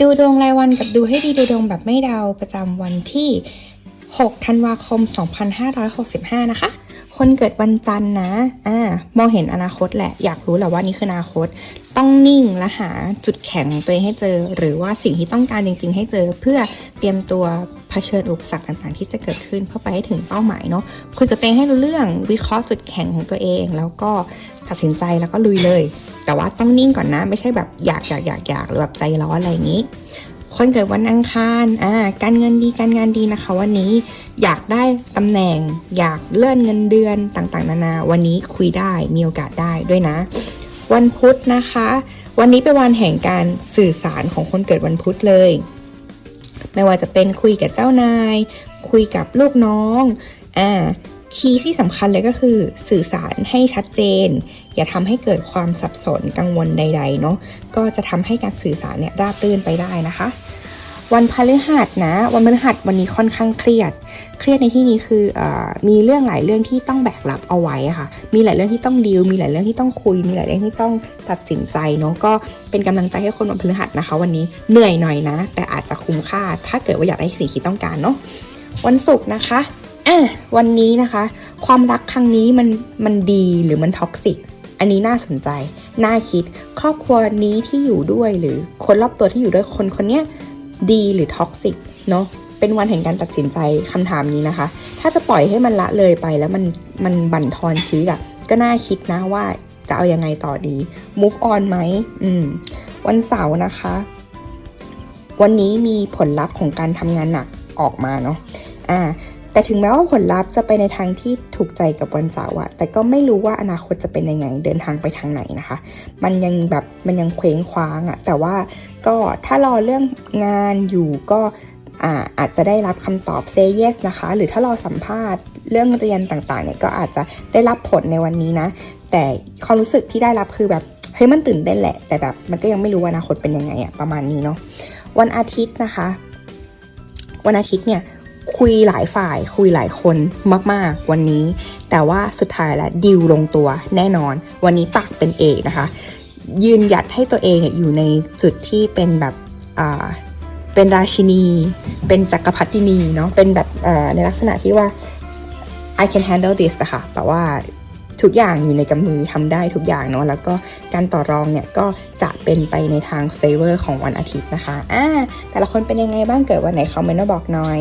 ดูดวงรายวันกับดูให้ดีดูดวงแบบไม่เดาประจำวันที่ 6 ธันวาคม 2565 นะคะ คนเกิดวันจันทร์นะอ่ามองเห็นอนาคตแหละ อยากรู้แหละว่านี่คืออนาคต ต้องนิ่งและหาจุดแข็งตัวเองให้เจอ หรือว่าสิ่งที่ต้องการจริง ๆ ให้เจอ เพื่อเตรียมตัวเผชิญอุปสรรคต่างๆ ที่จะเกิดขึ้นเพื่อไปให้ถึงเป้าหมายเนาะ คุยกับตัวเองให้รู้เรื่อง วิเคราะห์จุดแข็งของตัวเอง แล้วก็ตัดสินใจแล้วก็ลุยเลย แต่ว่าต้องนิ่งก่อนนะ ไม่ใช่แบบอยากอยากอยากอยากหรือแบบใจร้อนอะไรอย่างนี้ คนเกิดวันอังคารอ่าการเงินดีการงานดีนะคะ วันนี้อยากได้ตำแหน่ง อยากเลื่อนเงินเดือนต่างๆ นานา วันนี้คุยได้มีโอกาสได้ด้วยนะ วันพุธนะคะ วันนี้เป็นวันแห่งการสื่อสารของคนเกิดวันพุธเลยไม่ว่าจะเป็นคุยกับเจ้านาย คุยกับลูกน้อง อ่า คีย์ที่สำคัญเลยก็คือสื่อสารให้ชัดเจน อย่าทำให้เกิดความสับสนกังวลใดๆเนาะก็จะทำให้การสื่อสารเนี่ยราบรื่นไปได้นะคะ วันพฤหัสนะ วันพฤหัสวันนี้ค่อนข้างเครียด เครียดในที่นี้คืออมีเรื่องหลายเรื่องที่ต้องแบกรับเอาไว้ค่ะ มีหลายเรื่องที่ต้องดีลมีหลายเรื่องที่ต้องคุย มีหลายเรื่องที่ต้องตัดสินใจเนาะก็เป็นกำลังใจให้คนวันพฤหัสนะคะ วันนี้เหนื่อยหน่อยนะ แต่อาจจะคุ้มค่า ถ้าเกิดว่าอยากได้สิ่งที่ต้องการเนาะวันศุกร์นะคะ อะวันนี้นะคะ ความรักครั้งนี้มันมันดีหรือมันท็อกซิกอันนี้น่าสนใจ น่าคิด ครอบครัวนี้ที่อยู่ด้วยหรือคนรอบตัวที่อยู่ด้วยคนคนเนี้ยดีหรือท็อกซิกเนาะเป็นวันแห่งการตัดสินใจคำถามนี้นะคะ ถ้าจะปล่อยให้มันละเลยไปแล้วมันมันบั่นทอนชีวิตอะก็น่าคิดนะว่าจะเอายังไงต่อดี move on ไหมอืม วันเสาร์นะคะ วันนี้มีผลลัพธ์ของการทำงานหนักออกมาเนาะอ่า แต่ถึงแม้ว่าผลลัพธ์จะไปในทางที่ถูกใจกับวันเสาร์อะแต่ก็ไม่รู้ว่าอนาคตจะเป็นยังไงเดินทางไปทางไหนนะคะ มันยังแบบมันยังเคว้งคว้างอะแต่ว่าก็ถ้ารอเรื่องงานอยู่ก็อาอาจจะได้รับคำตอบ say yes นะคะ หรือถ้ารอสัมภาษณ์เรื่องเรียนต่างๆเนี่ยก็อาจจะได้รับผลในวันนี้นะ แต่ความรู้สึกที่ได้รับคือแบบเฮ้ยมันตื่นเต้นแหละ แต่แบบมันก็ยังไม่รู้ว่าอนาคตเป็นยังไงอะประมาณนี้เนาะวันอาทิตย์นะคะ วันอาทิตย์เนี่ย คุยหลายฝ่ายคุยหลายคนมาก ๆ วันนี้ แต่ว่าสุดท้ายแล้วดิวลงตัวแน่นอน วันนี้ตักเป็นเอกนะคะ ยืนหยัดให้ตัวเองเนี่ยอยู่ในจุดที่เป็นแบบเป็นราชินี เป็นจักรพรรดินีเนาะเป็นแบบในลักษณะที่ว่า I can handle this นะคะแต่ว่าทุกอย่างอยู่ในกำมือทำได้ทุกอย่างเนาะแล้วก็การต่อรองเนี่ยก็จะเป็นไปในทางเฟเวอร์ของวันอาทิตย์นะคะอ่าแต่ละคนเป็นยังไงบ้างเกิดวันไหนคอมเมนต์มาบอกหน่อย